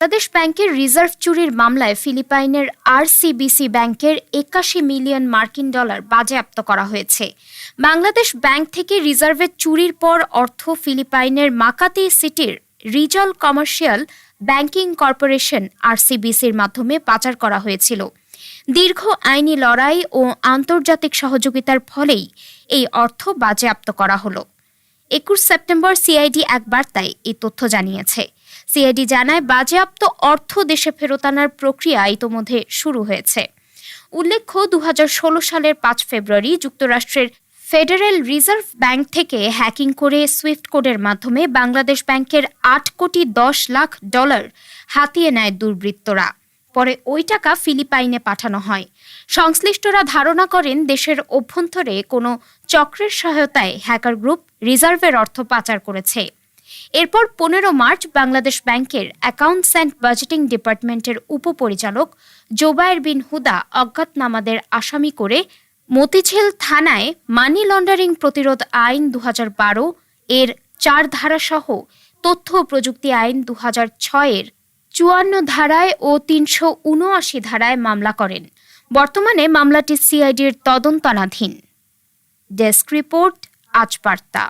বাংলাদেশ ব্যাংকের রিজার্ভ চুরির মামলায় ফিলিপাইনের আরসিবিসি ব্যাংকের একাশি মিলিয়ন মার্কিন ডলার বাজেয়াপ্ত করা হয়েছে। বাংলাদেশ ব্যাংক থেকে রিজার্ভের চুরির পর অর্থ ফিলিপাইনের মাকাতি সিটির রিজল কমার্শিয়াল ব্যাংকিং কর্পোরেশন আরসিবিসির মাধ্যমে পাচার করা হয়েছিল। দীর্ঘ আইনি লড়াই ও আন্তর্জাতিক সহযোগিতার ফলেই এই অর্থ বাজেয়াপ্ত করা হলো। একুশ সেপ্টেম্বর সিআইডি এক বার্তায় এই তথ্য জানিয়েছে। সিআইডি জানায়, বাজেয়াপ্ত অর্থ দেশে ফেরত আনার প্রক্রিয়া ইতোমধ্যে শুরু হয়েছে। উল্লেখ্য দু হাজার ষোলো সালের পাঁচ ফেব্রুয়ারি যুক্তরাষ্ট্রের ফেডারেল রিজার্ভ ব্যাংক থেকে হ্যাকিং করে সুইফট কোডের মাধ্যমে বাংলাদেশ ব্যাংকের আট কোটি দশ লাখ ডলার হাতিয়ে নেয় দুর্বৃত্তরা। পরে ওই টাকা ফিলিপাইনে পাঠানো হয়। সংশ্লিষ্টরা ধারণা করেন, দেশের অভ্যন্তরে কোনো চক্রের সহায়তায় হ্যাকার গ্রুপ রিজার্ভের অর্থ পাচার করেছে। এরপর পনেরো মার্চ বাংলাদেশ ব্যাংকের অ্যাকাউন্টস অ্যান্ড বাজেটিং ডিপার্টমেন্টের উপপরিচালক জোবায়ের বিন হুদা অজ্ঞাতনামাদের আসামি করে মতিঝিল থানায় মানি লন্ডারিং প্রতিরোধ আইন দুহাজার বারো এর চার ধারাসহ তথ্য প্রযুক্তি আইন দু হাজার ছয়ের চুয়ান্ন ধারায় ও তিনশো উনআশি ধারায় মামলা করেন। বর্তমানে মামলাটি সিআইডির তদন্তনাধীন। ডেস্ক রিপোর্ট, আজ বার্তা।